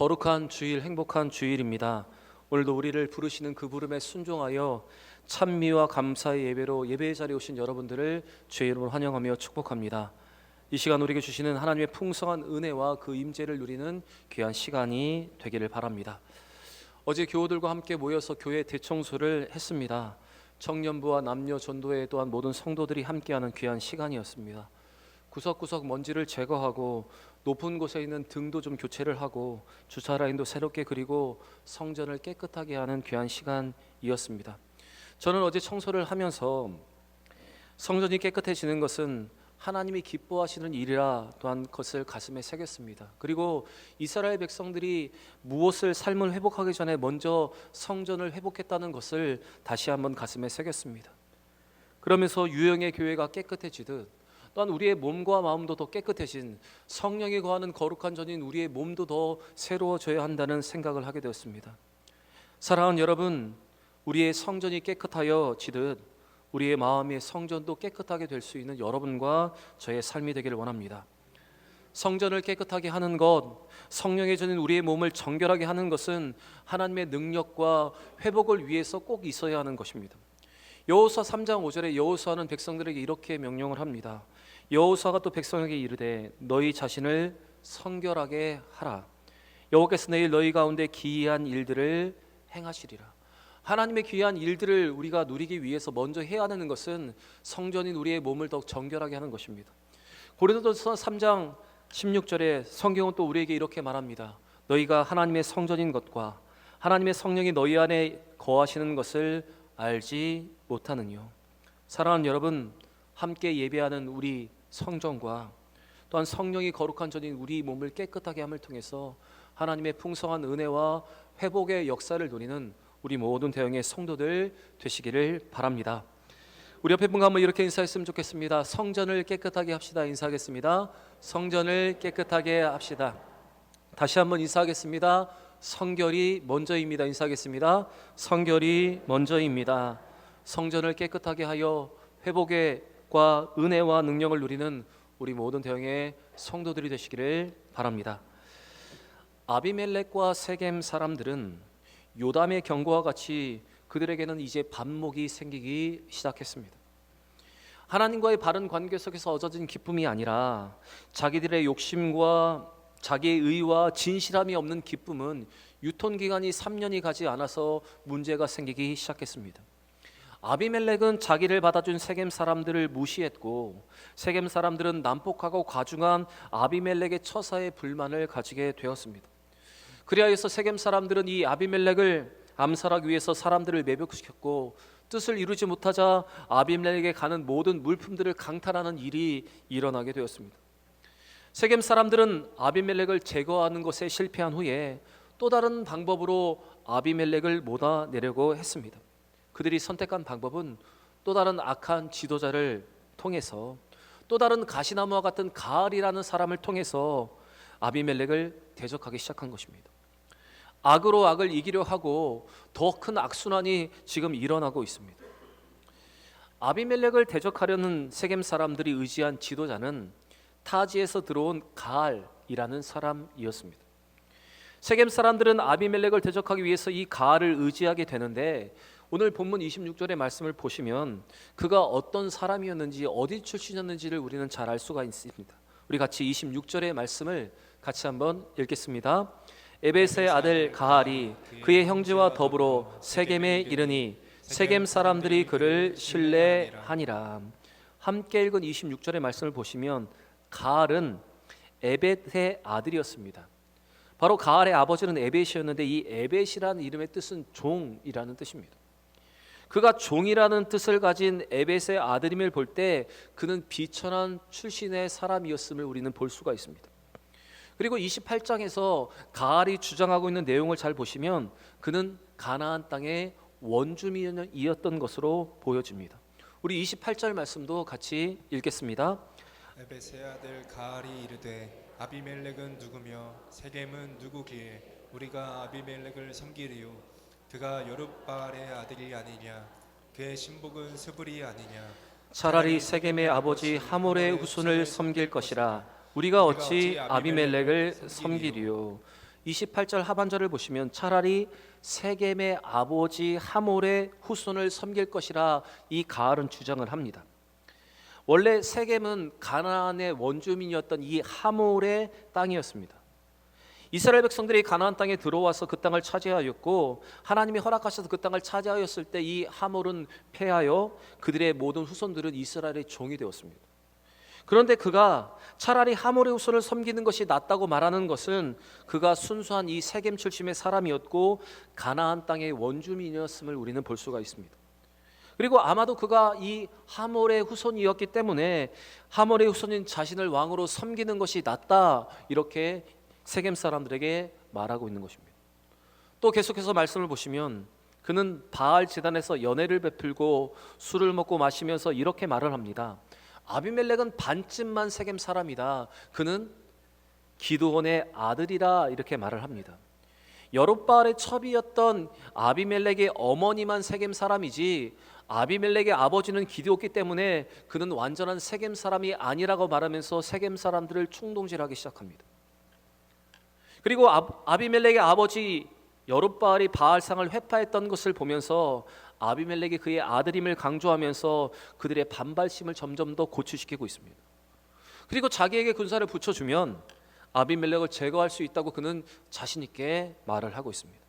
거룩한 주일, 행복한 주일입니다. 오늘도 우리를 부르시는 그 부름에 순종하여 찬미와 감사의 예배로 예배의 자리에 오신 여러분들을 주의 이름으로 환영하며 축복합니다. 이 시간 우리에게 주시는 하나님의 풍성한 은혜와 그 임재를 누리는 귀한 시간이 되기를 바랍니다. 어제 교우들과 함께 모여서 교회 대청소를 했습니다. 청년부와 남녀 전도회 또한 모든 성도들이 함께하는 귀한 시간이었습니다. 구석구석 먼지를 제거하고 높은 곳에 있는 등도 좀 교체를 하고 주차 라인도 새롭게 그리고 성전을 깨끗하게 하는 귀한 시간이었습니다. 저는 어제 청소를 하면서 성전이 깨끗해지는 것은 하나님이 기뻐하시는 일이라 또한 그것을 가슴에 새겼습니다. 그리고 이스라엘 백성들이 무엇을 삶을 회복하기 전에 먼저 성전을 회복했다는 것을 다시 한번 가슴에 새겼습니다. 그러면서 유형의 교회가 깨끗해지듯 또한 우리의 몸과 마음도 더 깨끗해진 성령이 거하는 거룩한 전인 우리의 몸도 더 새로워져야 한다는 생각을 하게 되었습니다. 사랑하는 여러분, 우리의 성전이 깨끗하여 지듯 우리의 마음의 성전도 깨끗하게 될 수 있는 여러분과 저의 삶이 되기를 원합니다. 성전을 깨끗하게 하는 것, 성령의 전인 우리의 몸을 정결하게 하는 것은 하나님의 능력과 회복을 위해서 꼭 있어야 하는 것입니다. 여호수아 3장 5절에 여호수아는 백성들에게 이렇게 명령을 합니다. 여호수아가 또 백성에게 이르되 너희 자신을 성결하게 하라. 여호께서 내일 너희 가운데 기이한 일들을 행하시리라. 하나님의 귀한 일들을 우리가 누리기 위해서 먼저 해야 하는 것은 성전인 우리의 몸을 더욱 정결하게 하는 것입니다. 고린도서 3장 16절에 성경은 또 우리에게 이렇게 말합니다. 너희가 하나님의 성전인 것과 하나님의 성령이 너희 안에 거하시는 것을 알지 못하느뇨. 사랑하는 여러분, 함께 예배하는 우리 성전과 또한 성령이 거룩한 전인 우리 몸을 깨끗하게 함을 통해서 하나님의 풍성한 은혜와 회복의 역사를 누리는 우리 모든 대형의 성도들 되시기를 바랍니다. 우리 옆에 분과 한번 이렇게 인사했으면 좋겠습니다. 성전을 깨끗하게 합시다. 인사하겠습니다. 성전을 깨끗하게 합시다. 다시 한번 인사하겠습니다. 성결이 먼저입니다. 인사하겠습니다. 성결이 먼저입니다. 성전을 깨끗하게 하여 회복 과 은혜와 능력을 누리는 우리 모든 대형의 성도들이 되시기를 바랍니다. 아비멜렉과 세겜 사람들은 요담의 경고와 같이 그들에게는 이제 반목이 생기기 시작했습니다. 하나님과의 바른 관계 속에서 얻어진 기쁨이 아니라 자기들의 욕심과 자기의 의와 진실함이 없는 기쁨은 유통 기간이 3년이 가지 않아서 문제가 생기기 시작했습니다. 아비멜렉은 자기를 받아준 세겜 사람들을 무시했고 세겜 사람들은 난폭하고 과중한 아비멜렉의 처사에 불만을 가지게 되었습니다. 그리하여서 세겜 사람들은 이 아비멜렉을 암살하기 위해서 사람들을 매복시켰고 뜻을 이루지 못하자 아비멜렉에 가는 모든 물품들을 강탈하는 일이 일어나게 되었습니다. 세겜 사람들은 아비멜렉을 제거하는 것에 실패한 후에 또 다른 방법으로 아비멜렉을 몰아내려고 했습니다. 그들이 선택한 방법은 또 다른 악한 지도자를 통해서 또 다른 가시나무와 같은 가알이라는 사람을 통해서 아비멜렉을 대적하기 시작한 것입니다. 악으로 악을 이기려 하고 더 큰 악순환이 지금 일어나고 있습니다. 아비멜렉을 대적하려는 세겜 사람들이 의지한 지도자는 타지에서 들어온 가알이라는 사람이었습니다. 세겜 사람들은 아비멜렉을 대적하기 위해서 이 가알을 의지하게 되는데 오늘 본문 26절의 말씀을 보시면 그가 어떤 사람이었는지 어디 출신이었는지를 우리는 잘 알 수가 있습니다. 우리 같이 26절의 말씀을 같이 한번 읽겠습니다. 에베스의 아들 가할이 그의 형제와 더불어 세겜에 이르니 세겜 사람들이 그를 신뢰하니라. 함께 읽은 26절의 말씀을 보시면 가할은 에벳의 아들이었습니다. 바로 가할의 아버지는 에벳이었는데 이 에벳이라는 이름의 뜻은 종이라는 뜻입니다. 그가 종이라는 뜻을 가진 에벳의 아들임을 볼 때 그는 비천한 출신의 사람이었음을 우리는 볼 수가 있습니다. 그리고 28장에서 가알이 주장하고 있는 내용을 잘 보시면 그는 가나안 땅의 원주민이었던 것으로 보여집니다. 우리 28절 말씀도 같이 읽겠습니다. 에베세 아들 가알이 이르되 아비멜렉은 누구며 세겜은 누구기에 우리가 아비멜렉을 섬기리요 그가 여룻바알의 아들이 아니냐 그의 신복은 스불이 아니냐 차라리 세겜의 아버지 하몰의 후손을 섬길 것이라 우리가 어찌 아비멜렉을 섬기리요. 28절 하반절을 보시면 차라리 세겜의 아버지 하몰의 후손을 섬길 것이라 이 가을은 주장을 합니다. 원래 세겜은 가나안의 원주민이었던 이 하몰의 땅이었습니다. 이스라엘 백성들이 가나안 땅에 들어와서 그 땅을 차지하였고 하나님이 허락하셔서 그 땅을 차지하였을 때 이 하몰은 패하여 그들의 모든 후손들은 이스라엘의 종이 되었습니다. 그런데 그가 차라리 하몰의 후손을 섬기는 것이 낫다고 말하는 것은 그가 순수한 이 세겜 출신의 사람이었고 가나안 땅의 원주민이었음을 우리는 볼 수가 있습니다. 그리고 아마도 그가 이 하몰의 후손이었기 때문에 하몰의 후손인 자신을 왕으로 섬기는 것이 낫다 이렇게 세겜 사람들에게 말하고 있는 것입니다. 또 계속해서 말씀을 보시면 그는 바알 제단에서 연회를 베풀고 술을 먹고 마시면서 이렇게 말을 합니다. 아비멜렉은 반쯤만 세겜 사람이다. 그는 기드온의 아들이라 이렇게 말을 합니다. 여룻바알의 첩이었던 아비멜렉의 어머니만 세겜 사람이지 아비멜렉의 아버지는 기드였기 때문에 그는 완전한 세겜 사람이 아니라고 말하면서 세겜 사람들을 충동질하기 시작합니다. 그리고 아, 아비멜렉의 아버지 여룻바알이 바알상을 회파했던 것을 보면서 아비멜렉이 그의 아들임을 강조하면서 그들의 반발심을 점점 더 고취시키고 있습니다. 그리고 자기에게 군사를 붙여주면 아비멜렉을 제거할 수 있다고 그는 자신 있게 말을 하고 있습니다.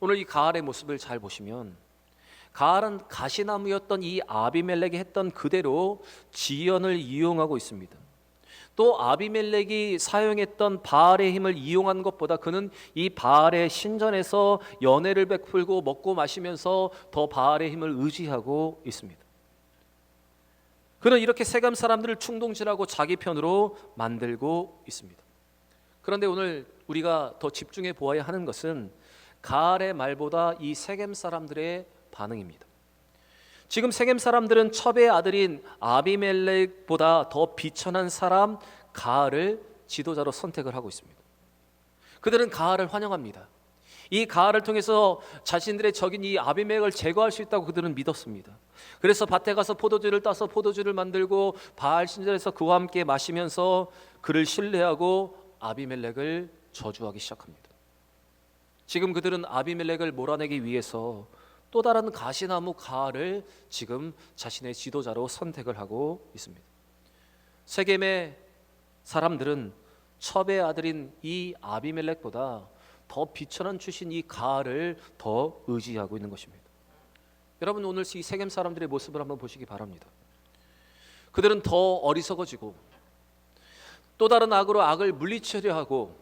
오늘 이 가알의 모습을 잘 보시면 가알은 가시나무였던 이 아비멜렉이 했던 그대로 지연을 이용하고 있습니다. 또 아비멜렉이 사용했던 바알의 힘을 이용한 것보다 그는 이 바알의 신전에서 연회를 베풀고 먹고 마시면서 더 바알의 힘을 의지하고 있습니다. 그는 이렇게 세감 사람들을 충동질하고 자기 편으로 만들고 있습니다. 그런데 오늘 우리가 더 집중해 보아야 하는 것은 가알의 말보다 이 세겜 사람들의 반응입니다. 지금 세겜 사람들은 첩의 아들인 아비멜렉보다 더 비천한 사람 가알을 지도자로 선택을 하고 있습니다. 그들은 가알을 환영합니다. 이 가알을 통해서 자신들의 적인 이 아비멜렉을 제거할 수 있다고 그들은 믿었습니다. 그래서 밭에 가서 포도주를 따서 포도주를 만들고 바알 신전에서 그와 함께 마시면서 그를 신뢰하고 아비멜렉을 저주하기 시작합니다. 지금 그들은 아비멜렉을 몰아내기 위해서 또 다른 가시나무 가알을 지금 자신의 지도자로 선택을 하고 있습니다. 세겜의 사람들은 첩의 아들인 이 아비멜렉보다 더 비천한 출신 이 가알을 더 의지하고 있는 것입니다. 여러분 오늘 이 세겜 사람들의 모습을 한번 보시기 바랍니다. 그들은 더 어리석어지고 또 다른 악으로 악을 물리치려 하고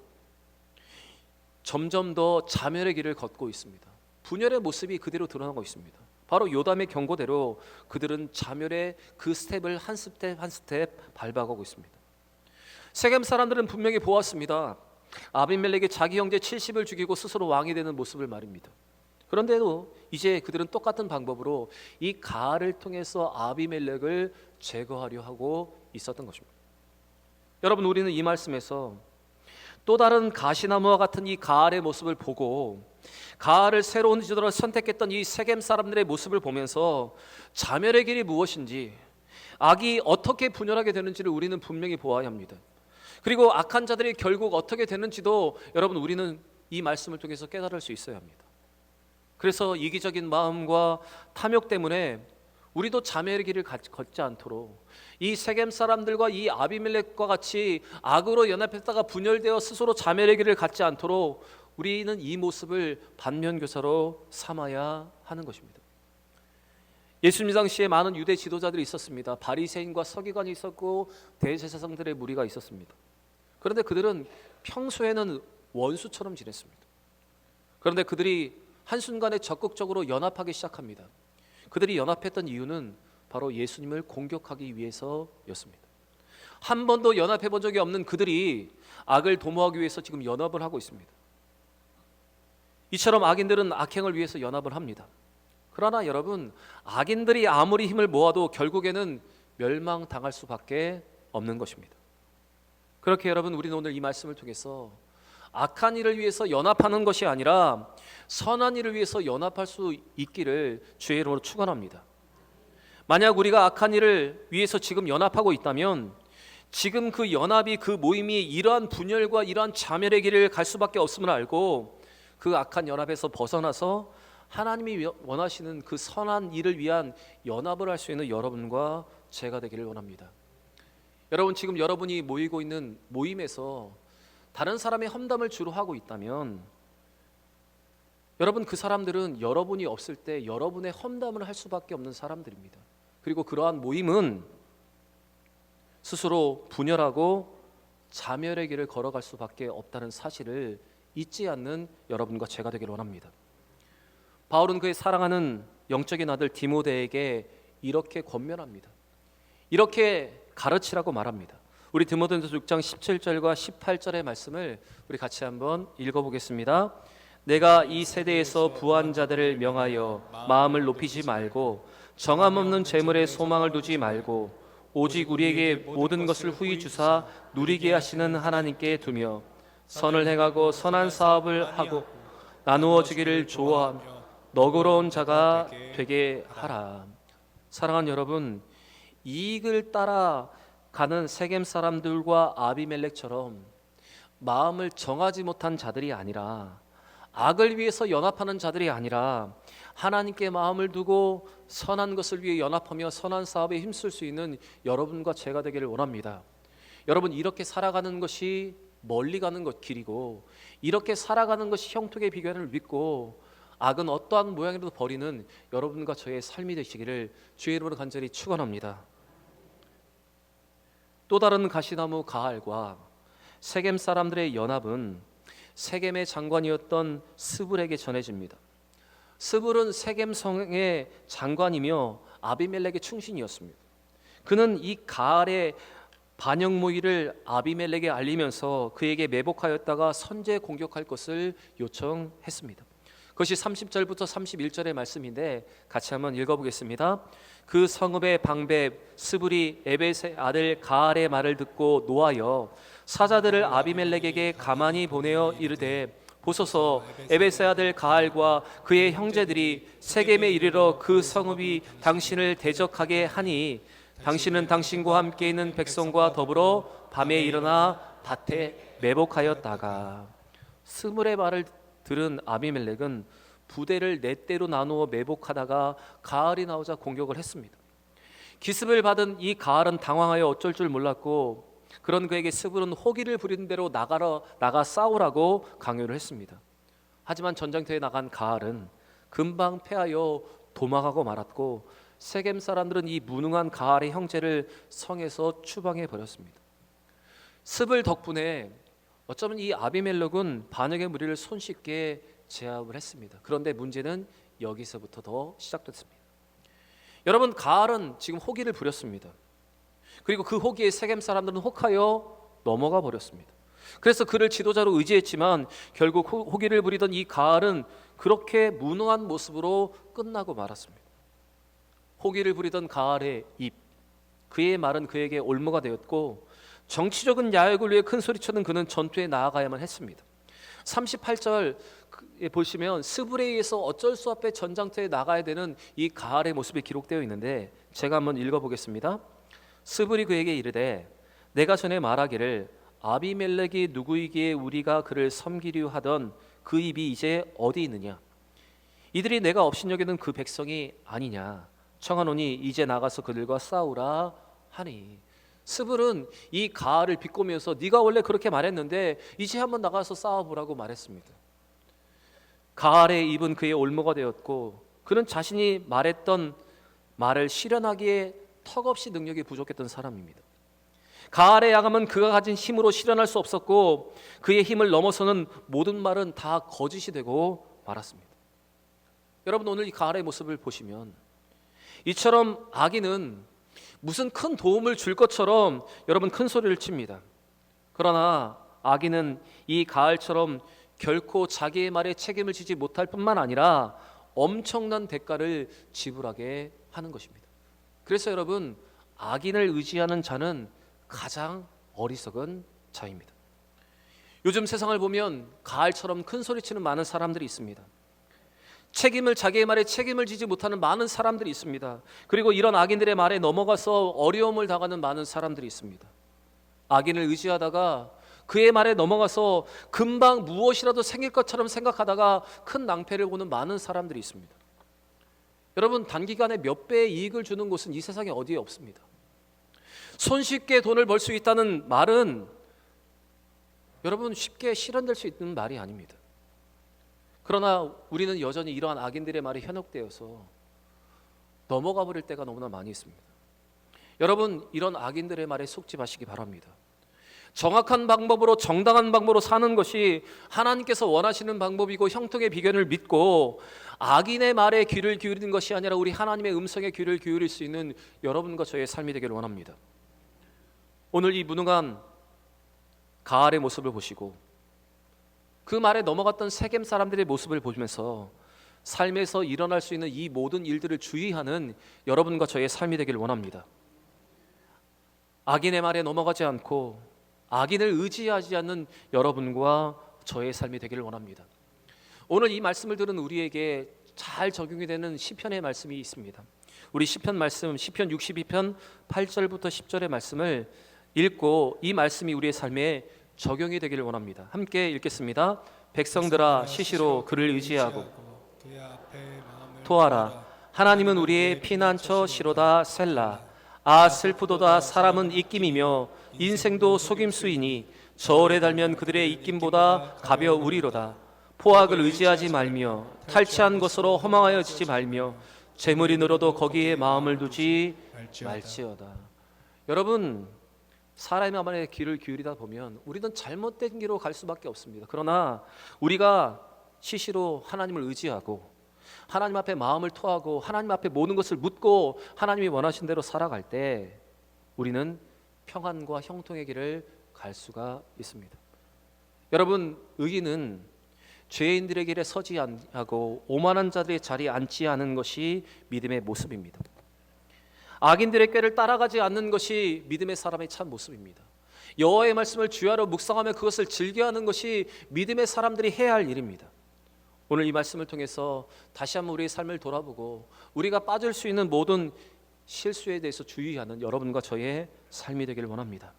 점점 더 자멸의 길을 걷고 있습니다. 분열의 모습이 그대로 드러나고 있습니다. 바로 요담의 경고대로 그들은 자멸의 그 스텝을 한 스텝 한 스텝 밟아가고 있습니다. 세겜 사람들은 분명히 보았습니다. 아비멜렉이 자기 형제 70을 죽이고 스스로 왕이 되는 모습을 말입니다. 그런데도 이제 그들은 똑같은 방법으로 이 가알을 통해서 아비멜렉을 제거하려 하고 있었던 것입니다. 여러분 우리는 이 말씀에서 또 다른 가시나무와 같은 이 가알의 모습을 보고 가알을 새로운 지도로 선택했던 이 세겜 사람들의 모습을 보면서 자멸의 길이 무엇인지 악이 어떻게 분열하게 되는지를 우리는 분명히 보아야 합니다. 그리고 악한 자들이 결국 어떻게 되는지도 여러분 우리는 이 말씀을 통해서 깨달을 수 있어야 합니다. 그래서 이기적인 마음과 탐욕 때문에 우리도 자멸의 길을 걷지 않도록 이 세겜 사람들과 이 아비멜렉과 같이 악으로 연합했다가 분열되어 스스로 자멸의 길을 갖지 않도록 우리는 이 모습을 반면교사로 삼아야 하는 것입니다. 예수님 당시에 많은 유대 지도자들이 있었습니다. 바리새인과 서기관이 있었고 대제사장들의 무리가 있었습니다. 그런데 그들은 평소에는 원수처럼 지냈습니다. 그런데 그들이 한순간에 적극적으로 연합하기 시작합니다. 그들이 연합했던 이유는 바로 예수님을 공격하기 위해서였습니다. 한 번도 연합해 본 적이 없는 그들이 악을 도모하기 위해서 지금 연합을 하고 있습니다. 이처럼 악인들은 악행을 위해서 연합을 합니다. 그러나 여러분, 악인들이 아무리 힘을 모아도 결국에는 멸망당할 수밖에 없는 것입니다. 그렇게 여러분, 우리는 오늘 이 말씀을 통해서 악한 일을 위해서 연합하는 것이 아니라 선한 일을 위해서 연합할 수 있기를 주의 이름으로 축원합니다. 만약 우리가 악한 일을 위해서 지금 연합하고 있다면 지금 그 연합이 그 모임이 이러한 분열과 이러한 자멸의 길을 갈 수밖에 없음을 알고 그 악한 연합에서 벗어나서 하나님이 원하시는 그 선한 일을 위한 연합을 할 수 있는 여러분과 제가 되기를 원합니다. 여러분 지금 여러분이 모이고 있는 모임에서 다른 사람의 험담을 주로 하고 있다면 여러분 그 사람들은 여러분이 없을 때 여러분의 험담을 할 수밖에 없는 사람들입니다. 그리고 그러한 모임은 스스로 분열하고 자멸의 길을 걸어갈 수밖에 없다는 사실을 잊지 않는 여러분과 제가 되기를 원합니다. 바울은 그의 사랑하는 영적인 아들 디모데에게 이렇게 권면합니다. 이렇게 가르치라고 말합니다. 우리 디모데전서 6장 17절과 18절의 말씀을 우리 같이 한번 읽어 보겠습니다. 내가 이 세대에서 부한 자들을 명하여 마음을 높이지 말고 정함 없는 재물에 소망을 두지 말고 오직 우리에게 모든 것을 후히 주사 누리게 하시는 하나님께 두며 선을 행하고 선한 사업을 하고 나누어 주기를 좋아하며 너그러운 자가 되게 하라. 사랑하는 여러분, 이익을 따라 가는 세겜 사람들과 아비멜렉처럼 마음을 정하지 못한 자들이 아니라 악을 위해서 연합하는 자들이 아니라 하나님께 마음을 두고 선한 것을 위해 연합하며 선한 사업에 힘쓸 수 있는 여러분과 제가 되기를 원합니다. 여러분 이렇게 살아가는 것이 멀리 가는 것 길이고 이렇게 살아가는 것이 형통의 비결을 믿고 악은 어떠한 모양이라도 버리는 여러분과 저의 삶이 되시기를 주의 이름으로 간절히 축원합니다. 또 다른 가시나무 가알과 세겜 사람들의 연합은 세겜의 장관이었던 스불에게 전해집니다. 스불은 세겜 성의 장관이며 아비멜렉의 충신이었습니다. 그는 이 가알의 반역 모의를 아비멜렉에 알리면서 그에게 매복하였다가 선제 공격할 것을 요청했습니다. 그것이 30절부터 31절의 말씀인데 같이 한번 읽어보겠습니다. 그 성읍의 방배 스불이 에벳의 아들 가알의 말을 듣고 노하여 사자들을 아비멜렉에게 가만히 보내어 이르되 보소서 에벳의 아들 가알과 그의 형제들이 세겜에 이르러 그 성읍이 당신을 대적하게 하니 당신은 당신과 함께 있는 백성과 더불어 밤에 일어나 밭에 매복하였다가 스물의 말을 들은 아비멜렉은 부대를 네 대로 나누어 매복하다가 가을이 나오자 공격을 했습니다. 기습을 받은 이 가을은 당황하여 어쩔 줄 몰랐고 그런 그에게 스불은 호기를 부리는 대로 나가러 나가 싸우라고 강요를 했습니다. 하지만 전장터에 나간 가을은 금방 패하여 도망하고 말았고 세겜 사람들은 이 무능한 가을의 형제를 성에서 추방해 버렸습니다. 스불 덕분에 어쩌면 이 아비멜렉은 반역의 무리를 손쉽게 제압을 했습니다. 그런데 문제는 여기서부터 더 시작됐습니다. 여러분 가알은 지금 호기를 부렸습니다. 그리고 그 호기에 세겜 사람들은 혹하여 넘어가 버렸습니다. 그래서 그를 지도자로 의지했지만 결국 호- 호기를 부리던 이 가알은 그렇게 무능한 모습으로 끝나고 말았습니다. 호기를 부리던 가알의 입, 그의 말은 그에게 올무가 되었고 정치적인 야욕을 위해 큰 소리쳐는 그는 전투에 나아가야만 했습니다. 38절 에 보시면 의해서 어쩔 수 없이 전장터에 나가야 되는 이 가알의 모습이 기록되어 있는데 제가 한번 읽어보겠습니다. 스불이 그에게 이르되 내가 전에 말하기를 아비멜렉이 누구이기에 우리가 그를 섬기려 하던 그 입이 이제 어디 있느냐 이들이 내가 업신여기는 그 백성이 아니냐 청하노니 이제 나가서 그들과 싸우라 하니 스불은 이 가을을 비꼬면서 네가 원래 그렇게 말했는데 이제 한번 나가서 싸워보라고 말했습니다. 가을의 입은 그의 올무가 되었고 그는 자신이 말했던 말을 실현하기에 턱없이 능력이 부족했던 사람입니다. 가을의 야감은 그가 가진 힘으로 실현할 수 없었고 그의 힘을 넘어서는 모든 말은 다 거짓이 되고 말았습니다. 여러분 오늘 이 가을의 모습을 보시면 이처럼 아기는 무슨 큰 도움을 줄 것처럼 여러분 큰 소리를 칩니다. 그러나 아기는 이 가을처럼 결코 자기의 말에 책임을 지지 못할 뿐만 아니라 엄청난 대가를 지불하게 하는 것입니다. 그래서 여러분 악인을 의지하는 자는 가장 어리석은 자입니다. 요즘 세상을 보면 가을처럼 큰 소리치는 많은 사람들이 있습니다. 책임을 자기의 말에 책임을 지지 못하는 많은 사람들이 있습니다. 그리고 이런 악인들의 말에 넘어가서 어려움을 당하는 많은 사람들이 있습니다. 악인을 의지하다가 그의 말에 넘어가서 금방 무엇이라도 생길 것처럼 생각하다가 큰 낭패를 보는 많은 사람들이 있습니다. 여러분 단기간에 몇 배의 이익을 주는 곳은 이 세상에 어디에 없습니다. 손쉽게 돈을 벌 수 있다는 말은 여러분 쉽게 실현될 수 있는 말이 아닙니다. 그러나 우리는 여전히 이러한 악인들의 말이 현혹되어서 넘어가 버릴 때가 너무나 많이 있습니다. 여러분 이런 악인들의 말에 속지 마시기 바랍니다. 정확한 방법으로 정당한 방법으로 사는 것이 하나님께서 원하시는 방법이고 형통의 비결을 믿고 악인의 말에 귀를 기울이는 것이 아니라 우리 하나님의 음성에 귀를 기울일 수 있는 여러분과 저의 삶이 되기를 원합니다. 오늘 이 무능한 가알의 모습을 보시고 그 말에 넘어갔던 세겜 사람들의 모습을 보면서 삶에서 일어날 수 있는 이 모든 일들을 주의하는 여러분과 저의 삶이 되기를 원합니다. 악인의 말에 넘어가지 않고 악인을 의지하지 않는 여러분과 저의 삶이 되기를 원합니다. 오늘 이 말씀을 들은 우리에게 잘 적용이 되는 시편의 말씀이 있습니다. 우리 시편 말씀 시편 62편 8절부터 10절의 말씀을 읽고 이 말씀이 우리의 삶에 적용이 되기를 원합니다. 함께 읽겠습니다. 백성들아 시시로 그를 의지하고 마음을 토하라 하나님은 우리의 피난처 시로다 셀라 아 슬프도다 사람은 입김이며 인생도 속임수이니 저울에 달면 그들의 입김보다 가벼우리로다 포악을 의지하지 말며 탈취한 것으로 허망하여지지 말며 재물이 늘어도 거기에 마음을 두지. 말지어다 여러분 사람의 말에 귀를 기울이다 보면 우리는 잘못된 길로 갈 수밖에 없습니다 그러나 우리가 시시로 하나님을 의지하고 하나님 앞에 마음을 토하고 하나님 앞에 모든 것을 묻고 하나님이 원하신 대로 살아갈 때 우리는 평안과 형통의 길을 갈 수가 있습니다. 여러분 의인은 죄인들의 길에 서지 않고 오만한 자들의 자리에 앉지 않은 것이 믿음의 모습입니다. 악인들의 꾀를 따라가지 않는 것이 믿음의 사람의 참 모습입니다. 여호와의 말씀을 주야로 묵상하며 그것을 즐겨하는 것이 믿음의 사람들이 해야 할 일입니다. 오늘 이 말씀을 통해서 다시 한번 우리의 삶을 돌아보고 우리가 빠질 수 있는 모든 실수에 대해서 주의하는 여러분과 저의 삶이 되기를 원합니다.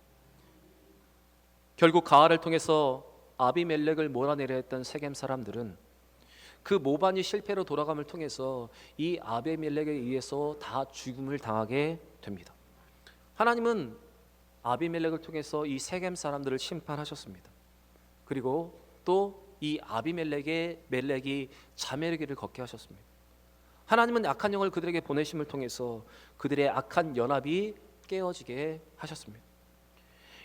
결국 가알을 통해서 아비멜렉을 몰아내려 했던 세겜 사람들은 그 모반이 실패로 돌아감을 통해서 이 아비멜렉에 의해서 다 죽음을 당하게 됩니다. 하나님은 아비멜렉을 통해서 이 세겜 사람들을 심판하셨습니다. 그리고 또 이 아비멜렉의 멜렉이 자멸의 길을 걷게 하셨습니다. 하나님은 악한 영을 그들에게 보내심을 통해서 그들의 악한 연합이 깨어지게 하셨습니다.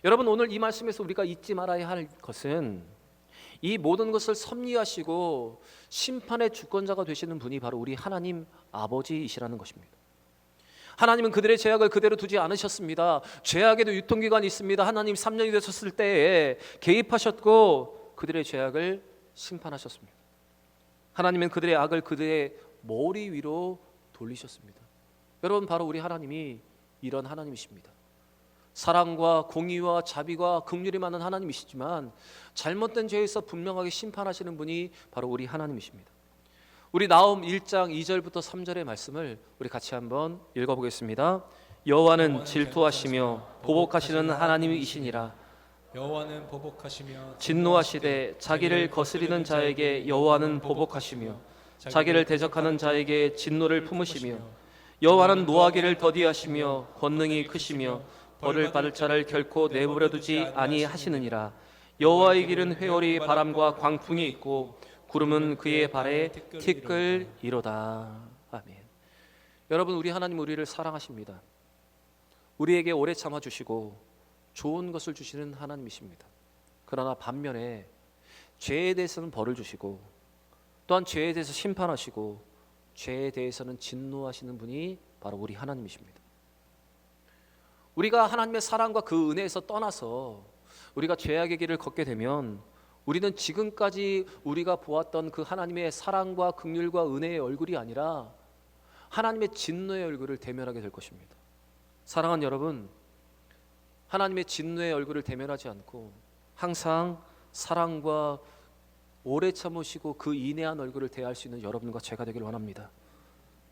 여러분 오늘 이 말씀에서 우리가 잊지 말아야 할 것은 이 모든 것을 섭리하시고 심판의 주권자가 되시는 분이 바로 우리 하나님 아버지이시라는 것입니다. 하나님은 그들의 죄악을 그대로 두지 않으셨습니다. 죄악에도 유통기간이 있습니다. 하나님 3년이 되셨을 때에 개입하셨고 그들의 죄악을 심판하셨습니다. 하나님은 그들의 악을 그들의 머리 위로 돌리셨습니다. 여러분 바로 우리 하나님이 이런 하나님이십니다. 사랑과 공의와 자비와 긍휼이 많은 하나님이시지만 잘못된 죄에서 분명하게 심판하시는 분이 바로 우리 하나님이십니다. 우리 나움 1장 2절부터 3절의 말씀을 우리 같이 한번 읽어 보겠습니다. 여호와는 질투하시며 보복하시는 하나님이시니라. 여호와는 보복하시며 진노하시되 자기를 거스리는 자에게 여호와는 보복하시며 자기를 대적하는 자에게 진노를 품으시며 여호와는 노하기를 더디하시며 권능이 크시며 벌을 받을 자를 결코 내버려 두지 아니하시느니라. 여호와의 길은 회오리 바람과 광풍이 있고 구름은 그의 발에 티끌 이로다. 아멘. 여러분 우리 하나님 우리를 사랑하십니다. 우리에게 오래 참아 주시고 좋은 것을 주시는 하나님이십니다. 그러나 반면에 죄에 대해서는 벌을 주시고 또한 죄에 대해서 심판하시고 죄에 대해서는 진노하시는 분이 바로 우리 하나님이십니다. 우리가 하나님의 사랑과 그 은혜에서 떠나서 우리가 죄악의 길을 걷게 되면 우리는 지금까지 우리가 보았던 그 하나님의 사랑과 긍휼과 은혜의 얼굴이 아니라 하나님의 진노의 얼굴을 대면하게 될 것입니다. 사랑하는 여러분, 하나님의 진노의 얼굴을 대면하지 않고 항상 사랑과 오래 참으시고 그 인내한 얼굴을 대할 수 있는 여러분과 제가 되길 원합니다.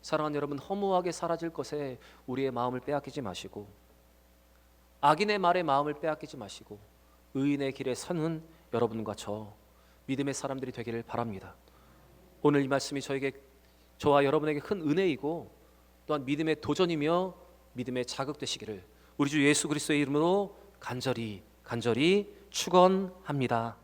사랑하는 여러분, 허무하게 사라질 것에 우리의 마음을 빼앗기지 마시고 악인의 말에 마음을 빼앗기지 마시고 의인의 길에 서는 여러분과 저 믿음의 사람들이 되기를 바랍니다. 오늘 이 말씀이 저에게 저와 여러분에게 큰 은혜이고 또한 믿음의 도전이며 믿음의 자극되시기를 우리 주 예수 그리스도의 이름으로 간절히 간절히 축원합니다.